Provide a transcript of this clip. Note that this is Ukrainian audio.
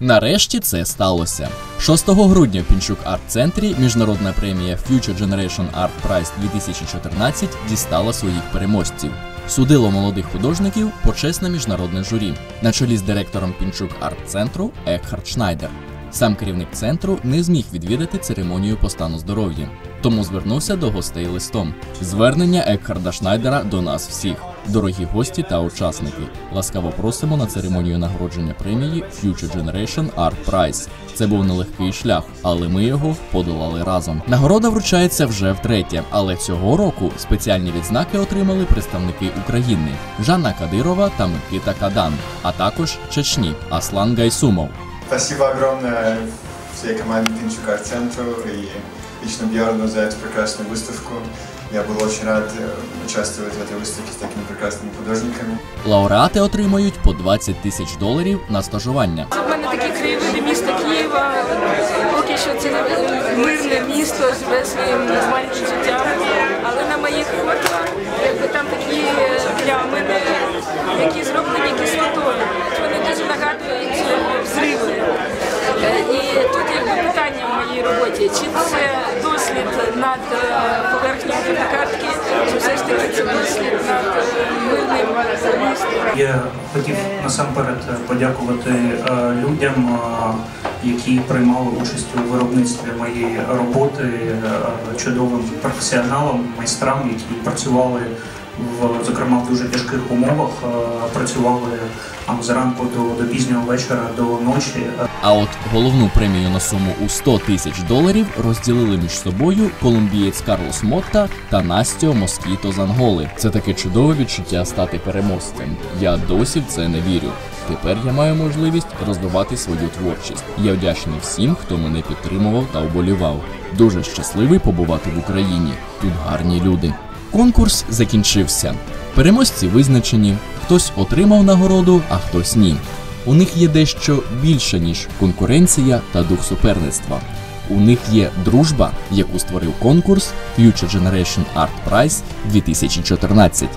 Нарешті це сталося. 6 грудня в Пінчук Арт Центрі міжнародна премія Future Generation Art Prize 2014 дістала своїх переможців. Судило молодих художників почесне міжнародне журі на чолі з директором Пінчук Арт Центру Екхард Шнайдер. Сам керівник центру не зміг відвідати церемонію по стану здоров'я, тому звернувся до гостей листом. Звернення Екхарда Шнайдера до нас всіх, дорогі гості та учасники. Ласкаво просимо на церемонію нагородження премії Future Generation Art Prize. Це був нелегкий шлях, але ми його подолали разом. Нагорода вручається вже втретє, але цього року спеціальні відзнаки отримали представники України Жанна Кадирова та Микита Кадан, а також Чечні Аслан Гайсумов. Спасибо огромное всей команде Пинчука центру и лично Бьорну за эту прекрасную выставку. Я был очень рад э, участвовать в этой выставке с такими прекрасными художниками. Лауреати отримають по 20 тисяч доларів на стажування. У мене такі краєвиди міста Києва. Поки що це мирне місто, живе своїм нормальним життям. Але на моїх чи це дослід над е, поверхнею фотокартки, чи все ж таки це дослід над е, мирним містом. Я хотів насамперед подякувати е, людям, які приймали участь у виробництві моєї роботи, чудовим професіоналам, майстрам, які працювали в зокрема в дуже тяжких умовах, е, працювали там зранку до, до пізнього вечора, до ночі. А от головну премію на суму у 100 тисяч доларів розділили між собою колумбієць Карлос Мотта та Настіо Москіто з Анголи. Це таке чудове відчуття стати переможцем. Я досі в це не вірю. Тепер я маю можливість розвивати свою творчість. Я вдячний всім, хто мене підтримував та оболівав. Дуже щасливий побувати в Україні. Тут гарні люди. Конкурс закінчився. Переможці визначені. Хтось отримав нагороду, а хтось ні. У них є дещо більше, ніж конкуренція та дух суперництва. У них є дружба, яку створив конкурс Future Generation Art Prize 2014.